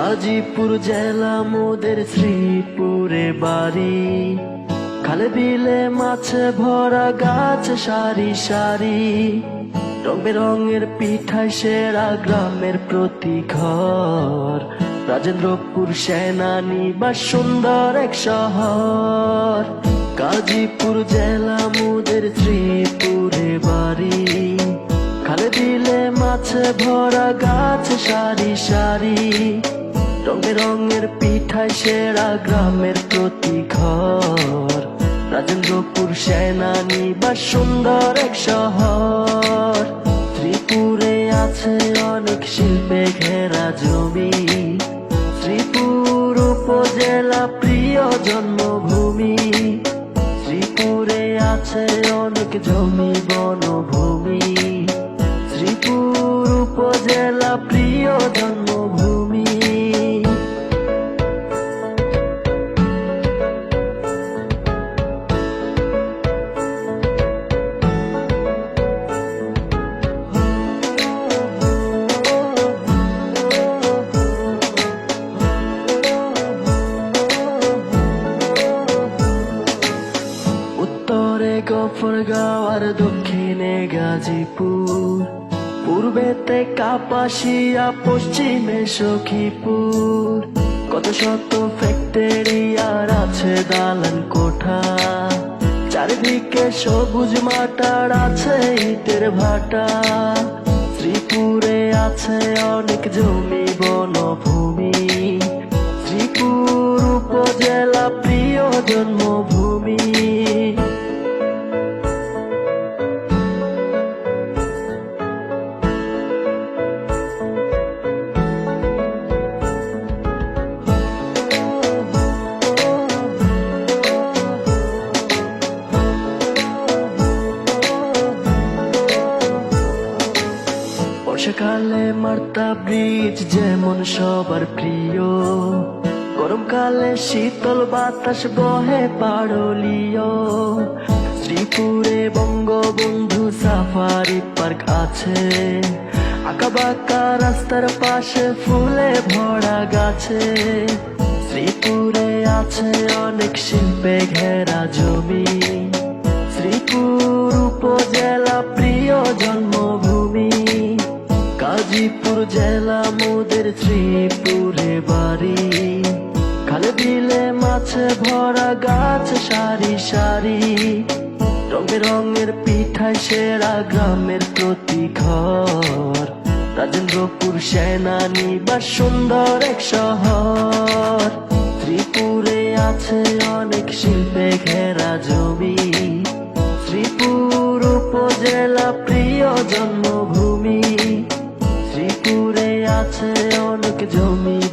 গাজীপুর জেলা মোদের শ্রীপুরে বাড়ি। খালে বিলে মাছে ভরা গাছ, সারি সারি। রং বেরঙের পিঠায় সেরা গ্রামের প্রতি ঘর রাজেন্দ্রপুর সেনানি বা সুন্দর এক শহর। গাজীপুর জেলা মোদের শ্রীপুরে বাড়ি। খালে বিলে মাছে ভরা গাছ, সারি সারি। রঙে রঙের পিঠায় সেরা গ্রামের প্রতি ঘর রাজেন্দ্রপুর সেনানি বা সুন্দর এক শহর। ত্রিপুরে আছে অনেক শিল্পে ঘেরা জমি। শ্রীপুর উপজেলা প্রিয় জন্মভূমি। শ্রীপুরে আছে অনেক জমি বনভূমি। শ্রীপুর উপজেলা প্রিয় জন্মভূমি উত্তরে গফরগাঁও আর দক্ষিণে গাজীপুর। পূর্বেতে কাপাসিয়া, পশ্চিমে সখীপুর। কত শত ফ্যাক্টরি আর আছে দালান কোঠা চারিদিকে সবুজ মাটার আছে ইটের ভাটা। শ্রীপুরে আছে অনেক জমি, বনভূমি। শ্রীপুর উপজেলা প্রিয় জন্মভূমি। বর্ষাকালে মার্তা ব্রিজ যেমন সবার প্রিয়। গরমকালে শীতল বাতাস বহে পাড়লিও। শ্রীপুরে বঙ্গবন্ধু সাফারি পার্ক আছে। আঁকা বাঁকা রাস্তার পাশে ফুলে ভরা গাছে। শ্রীপুরে আছে অনেক শিল্পে ঘেরা জমি। গাজীপুর জেলা মোদের শ্রীপুরে বাড়ি। খালে বিলে মাছে ভরা গাছ, সারি সারি। রঙে রঙের পিঠায় সেরা গ্রামের প্রতি ঘর রাজেন্দ্রপুর সেনানি বা সুন্দর এক শহর। ত্রিপুরে আছে অনেক শিল্পে ঘেরা জমি। শ্রীপুর উপজেলা প্রিয় জন্মভূমি। শ্রীপুরে আছে অনেক জমি।